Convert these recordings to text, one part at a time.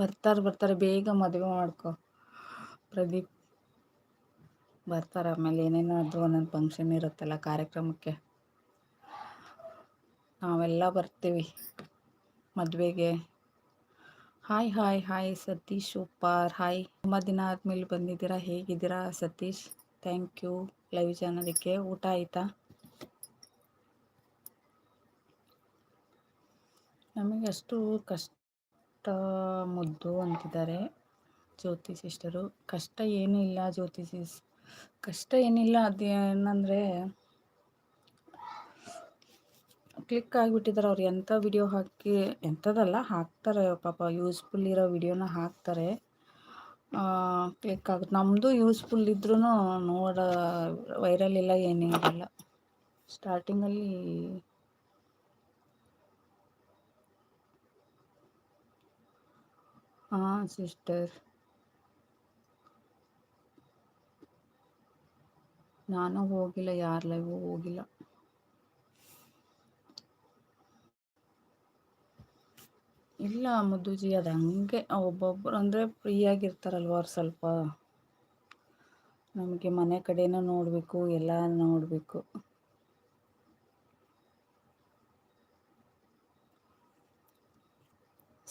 ಬರ್ತಾರೆ ಬರ್ತಾರೆ. ಬೇಗ ಮದುವೆ ಮಾಡ್ಕೊ. ಪ್ರದೀಪ್ ಬರ್ತಾರೆ ಆಮೇಲೆ ಏನೇನೋ ಅದು ಒಂದೊಂದು ಫಂಕ್ಷನ್ ಇರುತ್ತಲ್ಲ ಕಾರ್ಯಕ್ರಮಕ್ಕೆ. ನಾವೆಲ್ಲ ಬರ್ತೀವಿ ಮದುವೆಗೆ. Hi hi hi Satish Uppar. Hi ತುಂಬ ದಿನ ಆದ್ಮೇಲೆ ಬಂದಿದ್ದೀರಾ? ಹೇಗಿದ್ದೀರಾ ಸತೀಶ್? ಥ್ಯಾಂಕ್ ಯು ಲೈವ್ ಚಾನಲಿಗೆ ಊಟ ಆಯಿತಾ? ನಮಗೆ ಅಷ್ಟು ಕಷ್ಟ ಮುದ್ದು ಅಂತಿದ್ದಾರೆ ಜ್ಯೋತಿ ಸಿಸ್ಟರು ಕಷ್ಟ ಏನೂ ಇಲ್ಲ ಜ್ಯೋತಿ ಸಿಸ್ ಕಷ್ಟ ಏನಿಲ್ಲ ಅದೇನಂದರೆ ಕ್ಲಿಕ್ ಆಗಿಬಿಟ್ಟಿದ್ದಾರೆ ಅವ್ರು. ಎಂಥ ವಿಡಿಯೋ ಹಾಕಿ ಎಂಥದಲ್ಲ ಹಾಕ್ತಾರೆ ಪಾಪ ಯೂಸ್ಫುಲ್ ಇರೋ ವಿಡಿಯೋನ ಹಾಕ್ತಾರೆ. ಕ್ಲಿಕ್ ಆಗುತ್ತೆ ನಮ್ಮದು ಯೂಸ್ಫುಲ್ ಇದ್ರೂ ನೋಡ, ವೈರಲ್ ಇಲ್ಲ ಏನಿರಲ್ಲ ಸ್ಟಾರ್ಟಿಂಗಲ್ಲಿ ಹಾಂ ಸಿಸ್ಟರ್ ನಾನು ಹೋಗಿಲ್ಲ, ಯಾರ ಲೈವು ಹೋಗಿಲ್ಲ. ಇಲ್ಲ, ಮುದ್ದುಜಿ, ಅದು ಹಂಗೆ. ಒಬ್ಬೊಬ್ಬರು ಅಂದರೆ ಫ್ರೀಯಾಗಿರ್ತಾರಲ್ವ ಅವ್ರು ಸ್ವಲ್ಪ. ನಮಗೆ ಮನೆ ಕಡೆನೂ ನೋಡಬೇಕು ಎಲ್ಲ ನೋಡಬೇಕು.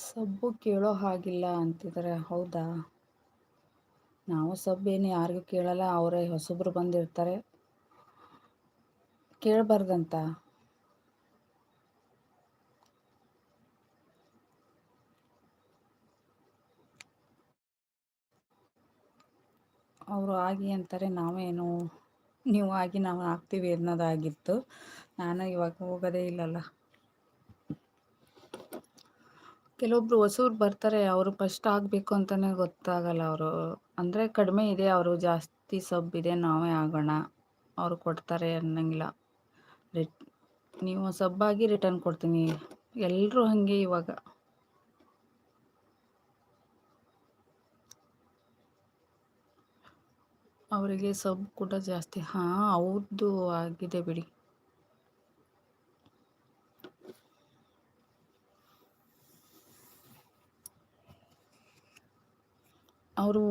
ಸಬ್ಬು ಕೇಳೋ ಹಾಗಿಲ್ಲ ಅಂತಿದ್ದಾರೆ ಹೌದಾ? ನಾವು ಸಬ್ಬೇನು ಯಾರಿಗೂ ಕೇಳಲ್ಲ, ಅವರೇ ಹೊಸಬ್ರು ಬಂದಿರ್ತಾರೆ. ಕೇಳಬಾರ್ದಂತ? ಅವರು ಆಗಿ ಅಂತಾರೆ, ನಾವೇನು, ನೀವು ಆಗಿ ನಾವು ಹಾಕ್ತೀವಿ ಅನ್ನೋದಾಗಿತ್ತು. ನಾನು ಇವಾಗ ಹೋಗೋದೇ ಇಲ್ಲಲ್ಲ. ಕೆಲವೊಬ್ರು ಹೊಸೂರು ಬರ್ತಾರೆ, ಅವರು ಫಸ್ಟ್ ಆಗಬೇಕು ಅಂತಲೇ ಗೊತ್ತಾಗಲ್ಲ ಅವರು. ಅಂದರೆ ಕಡಿಮೆ ಇದೆ, ಅವರು ಜಾಸ್ತಿ ಸಬ್ ಇದೆ, ನಾವೇ ಆಗೋಣ, ಅವರು ಕೊಡ್ತಾರೆ ಅನ್ನಂಗಿಲ್ಲ. ರಿಟ್, ನೀವು ಸಬ್ಬಾಗಿ ರಿಟರ್ನ್ ಕೊಡ್ತೀನಿ. ಎಲ್ಲರೂ ಹಾಗೆ ಇವಾಗ. ಅವರಿಗೆ ಸಬ್ ಕೂಡ ಜಾಸ್ತಿ, ಹಾಂ ಹೌದು ಆಗಿದೆ ಬಿಡಿ. ಅವರು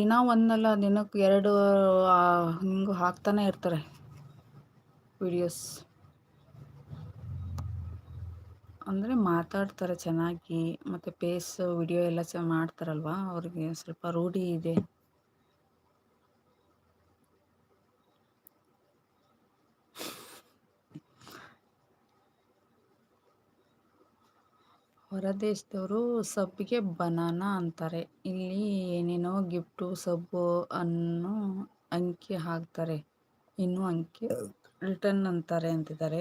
ದಿನ ಒಂದಲ್ಲ ದಿನಕ್ಕೆ ಎರಡು ಹಿಂಗೆ ಹಾಕ್ತಾನೆ ಇರ್ತಾರೆ ವಿಡಿಯೋಸ್ ಅಂದರೆ ಮಾತಾಡ್ತಾರೆ ಚೆನ್ನಾಗಿ, ಮತ್ತು ಪೇಸ್ ವಿಡಿಯೋ ಎಲ್ಲ ಚ ಮಾಡ್ತಾರಲ್ವ? ಅವ್ರಿಗೆ ಸ್ವಲ್ಪ ರೂಢಿ ಇದೆ. ಹೊರದೇಶದವರು ಸಬ್ಬಿಗೆ ಬನಾನಾ ಅಂತಾರೆ. ಇಲ್ಲಿ ಏನೇನೋ ಗಿಫ್ಟು, ಸಬ್ಬು ಅನ್ನೋ ಅಂಕಿ ಹಾಕ್ತಾರೆ. ಇನ್ನು ಅಂಕಿ ರಿಟರ್ನ್ ಅಂತಾರೆ ಅಂತಿದ್ದಾರೆ.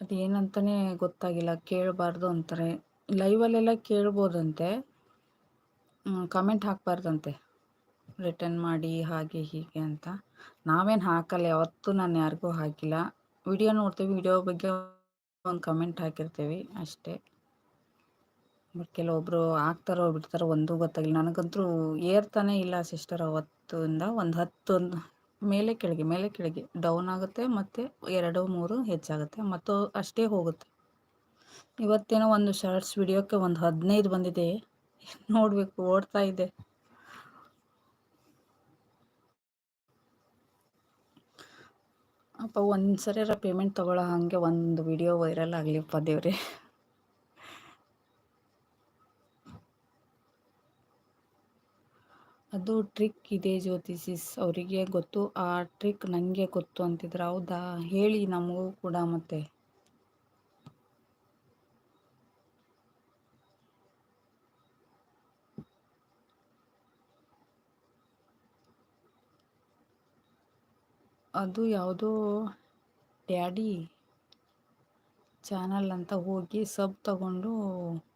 ಅದೇನಂತಾನೆ ಗೊತ್ತಾಗಿಲ್ಲ, ಕೇಳಬಾರ್ದು ಅಂತಾರೆ. ಲೈವಲ್ಲೆಲ್ಲ ಕೇಳ್ಬೋದಂತೆ. ಕಮೆಂಟ್ ಹಾಕಬಾರ್ದಂತೆ. ರಿಟರ್ನ್ ಮಾಡಿ ಹಾಗೆ ಹೀಗೆ ಅಂತ. ನಾವೇನು ಹಾಕಲ್ಲ, ಯಾವತ್ತೂ ನಾನು ಯಾರಿಗೂ ಹಾಕಿಲ್ಲ. ವಿಡಿಯೋ ನೋಡ್ತೀವಿ, ವಿಡಿಯೋ ಬಗ್ಗೆ ಒಂದು ಕಮೆಂಟ್ ಹಾಕಿರ್ತೀವಿ ಅಷ್ಟೇ. ಬಟ್ ಕೆಲವೊಬ್ಬರು ಹಾಕ್ತಾರೋ ಬಿಡ್ತಾರೋ ಒಂದೂ ಗೊತ್ತಾಗಿಲ್ಲ ನನಗಂತೂ ಏರ್ತಾನೆ ಇಲ್ಲ ಸಿಸ್ಟರ್ ಅವತ್ತಿಂದ ಒಂದು ಹತ್ತು ಮೇಲೆ ಕೆಳಗೆ ಮೇಲೆ ಕೆಳಗೆ. ಡೌನ್ ಆಗುತ್ತೆ ಮತ್ತು ಎರಡು, ಮೂರು ಹೆಚ್ಚಾಗುತ್ತೆ, ಮತ್ತು ಅಷ್ಟೇ ಹೋಗುತ್ತೆ. ಇವತ್ತೇನೋ ಒಂದು ಶಾರ್ಟ್ಸ್ ವಿಡಿಯೋಕ್ಕೆ ಒಂದು ಹದಿನೈದು ಬಂದಿದೆ. ನೋಡಬೇಕು, ಓಡ್ತಾ ಇದೆ. ಅಪ್ಪ ಒಂದು ಸರಿಯಾರ ಪೇಮೆಂಟ್ ತೊಗೊಳ್ಳೋ ಹಾಗೆ ಒಂದು ವಿಡಿಯೋ ವೈರಲ್ ಆಗಲಿಪ್ಪ ದೇವ್ರಿ. ಅದು ಟ್ರಿಕ್ ಇದೆ ಜ್ಯೋತಿಷಿಸ್ ಅವರಿಗೆ ಗೊತ್ತು, ಆ ಟ್ರಿಕ್ ನನಗೆ ಗೊತ್ತು ಅಂತಿದ್ರೆ. ಹೌದಾ? ಹೇಳಿ ನಮಗೂ ಕೂಡ ಮತ್ತೆ. ಅದು ಯಾವುದೋ ಡ್ಯಾಡಿ ಚಾನಲ್ ಅಂತ ಹೋಗಿ ಸಬ್ ತಗೊಂಡು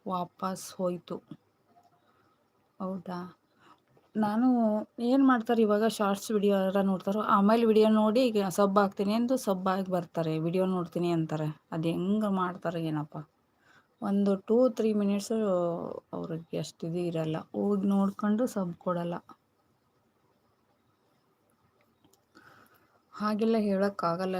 ವಾಪಸ್ ಹೋಯಿತು. ಹೌದಾ? ನಾನು ಏನು ಮಾಡ್ತಾರೆ ಇವಾಗ ಶಾರ್ಟ್ಸ್ ವಿಡಿಯೋ ಎಲ್ಲ ನೋಡ್ತಾರೋ, ಆಮೇಲೆ ವಿಡಿಯೋ ನೋಡಿ ಈಗ ಸಬ್ ಹಾಕ್ತೀನಿ ಎಂದು ಸಬ್ ಆಗಿ ಬರ್ತಾರೆ ವಿಡಿಯೋ ನೋಡ್ತೀನಿ ಅಂತಾರೆ. ಅದು ಹೆಂಗೆ ಮಾಡ್ತಾರೆ ಏನಪ್ಪ? ಒಂದು ಟೂ ತ್ರೀ ಮಿನಿಟ್ಸು ಅವ್ರಿಗೆ ಅಷ್ಟು ಇದು ಇರಲ್ಲ. ಹೋಗಿ ನೋಡ್ಕೊಂಡು ಸಬ್ ಕೊಡಲ್ಲ. ಹಾಗೆಲ್ಲ ಹೇಳೋಕ್ಕಾಗಲ್ಲ.